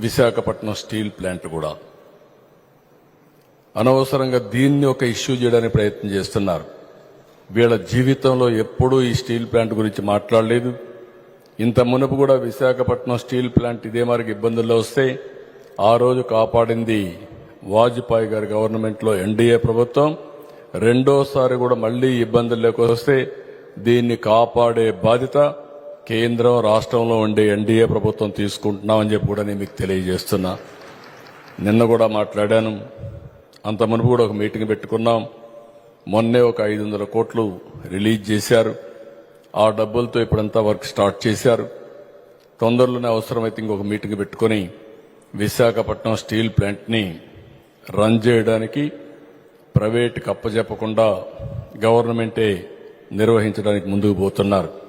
Visakhapatnam steel plant కూడా. అనవసరంగా దీన్ని ఒక ఇష్యూ చేయడానికి ప్రయత్నం చేస్తున్నారు. వీళ్ళ జీవితంలో ఎప్పుడూ ఈ స్టీల్ ప్లాంట్ గురించి మాట్లాడలేదు. ఇంత మునుపు కూడా విశాఖపట్నం స్టీల్ ప్లాంట్ ఇదే మరికి ఇబ్బందుల్లో వస్తే ఆ రోజు కాపాడింది వాజ్పేయి గారి గవర్నమెంట్లో ఎన్డీఏ ప్రభుత్వం. రెండోసారి కూడా మళ్ళీ ఇబ్బందుల్లోకి వస్తే దీన్ని కాపాడే బాధ్యత కేంద్రం రాష్ట్రంలో ఉండే ఎన్డీఏ ప్రభుత్వం తీసుకుంటున్నామని చెప్పి కూడా నేను మీకు తెలియజేస్తున్నా. నిన్న కూడా మాట్లాడాను. అంత మునుపు కూడా ఒక మీటింగ్ పెట్టుకున్నాం. మొన్నే ఒక ఐదు వందల కోట్లు రిలీజ్ చేశారు. ఆ డబ్బులతో ఇప్పుడంతా వర్క్ స్టార్ట్ చేశారు. తొందరలోనే అవసరమైతే ఇంకొక మీటింగ్ పెట్టుకొని విశాఖపట్నం స్టీల్ ప్లాంట్ని రన్ చేయడానికి ప్రైవేట్ కప్పజెప్పకుండా గవర్నమెంటే నిర్వహించడానికి ముందుకు పోతున్నారు.